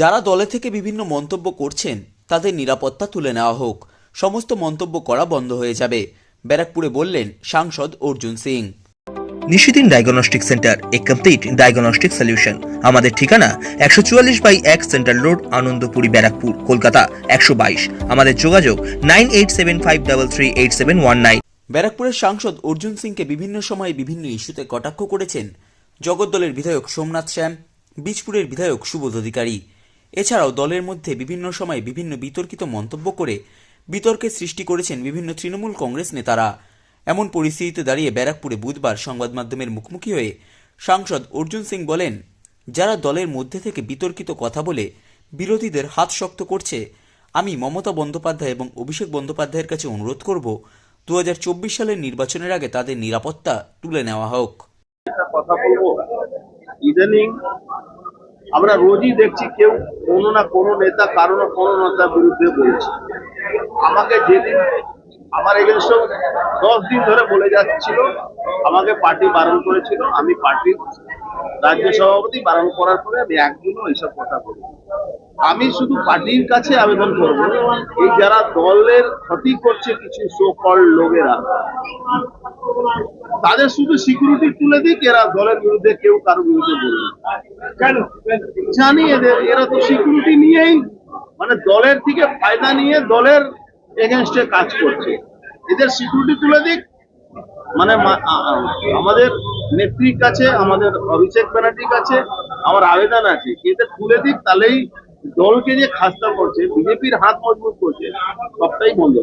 যারা দলে থেকে বিভিন্ন মন্তব্য করছেন তাদের নিরাপত্তা তুলে নেওয়া হোক। সমস্ত মন্তব্য করা বন্ধ হয়ে যাবে ব্যারাকপুরে বললেন সাংসদ Arjun Singh. Nishidin diagnostic centre a complete diagnostic solution আমাদের ঠিকানা একশো চুয়াল্লিশ বাই এক সেন্ট্রাল রোড আনন্দপুরি ব্যারাকপুর কলকাতা একশো বাইশ। আমাদের যোগাযোগ nine eight seven five double three eight seven one nine. ব্যারাকপুরের সাংসদ অর্জুন সিংকে বিভিন্ন সময়ে বিভিন্ন ইস্যুতে কটাক্ষ করেছেন। জগদ্দলের বিধায়ক সোমনাথ শ্যাম বীজপুরের বিধায়ক সুবোধ অধিকারী। এছাড়াও দলের মধ্যে বিভিন্ন সময়ে বিভিন্ন বিতর্কিত মন্তব্য করে বিতর্কের সৃষ্টি করেছেন বিভিন্ন তৃণমূল কংগ্রেস নেতারা। এমন পরিস্থিতিতে দাঁড়িয়ে ব্যারাকপুরে বুধবার সংবাদ মাধ্যমের মুখোমুখি হয়ে সাংসদ অর্জুন সিং বলেন, যারা দলের মধ্যে থেকে বিতর্কিত কথা বলে বিরোধীদের হাত শক্ত করছে, আমি মমতা বন্দ্যোপাধ্যায় এবং অভিষেক বন্দ্যোপাধ্যায়ের কাছে অনুরোধ করব দু হাজার চব্বিশ সালের নির্বাচনের আগে তাদের নিরাপত্তা তুলে নেওয়া হোক। কথা বলব। ইদানিং আমরা রোজই দেখছি কেউ কোনো না কোনো নেতা, কারও না কোনো নেতার বিরুদ্ধে বলছে। আমাকে যেদিন আমার এগেনস্ট দশ দিন ধরে বলে যাচ্ছিল আমাকে পার্টি বারণ করেছিল আমি পার্টির রাজ্য সভাপতি বারণ করার পরে আমি একদিনও এইসব কথা বলি আমি শুধু পার্টির কাছে আবেদন করব এই যারা দলের ক্ষতি করছে কিছু সো কল লোকেরা তাদের শুধু সিকিউরিটি তুলে দিক এরা দলের বিরুদ্ধে কেউ কারও বিরুদ্ধে বলবে। কেন? জানি এদের এরা তো সিকিউরিটি নিয়েই মানে দলের থেকে ফায়দা নিয়ে দলের এগেনস্টে কাজ করছে। এদের সিকিউরিটি তুলে দিক। মানে আমাদের নেত্রীর কাছে আমাদের অভিষেক ব্যানার্জির কাছে আমার আবেদন আছে এদের তুলে দিক তাহলেই দলকে যে খাস্তা করছে বিজেপির হাত মজবুত করছে সবটাই বন্ধ।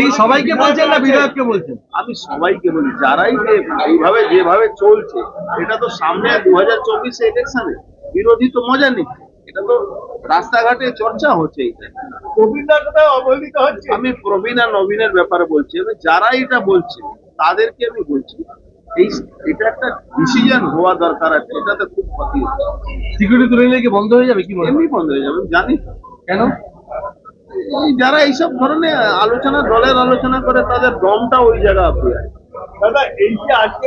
এই সবাইকে বলছেন না বিধায়ককে বলছেন? আমি সবাইকে বলি যারাই যে এইভাবে যেভাবে চলছে এটা তো সামনে দু হাজার চব্বিশে ইলেকশনে বিরোধী তো মজা নিচ্ছে এটা তো রাস্তাঘাটে চর্চা হচ্ছে অবহেলিত হচ্ছে? আমি প্রবীণ আর নবীনের ব্যাপারে বলছি। আমি যারা এটা বলছে তাদেরকে আমি বলছি এই এটা একটা ডিসিশন হওয়া দরকার আছে এটাতে খুব ক্ষতি হচ্ছে। সিকিউরিটি তুলে নিলে কি বন্ধ হয়ে যাবে কি এমনি বন্ধ হয়ে যাবে আমি জানি। কেন? যারা এইসব ধরনের আলোচনা দলের আলোচনা করে তাদের দমটা ওই জায়গা দাদা এই যে আজকে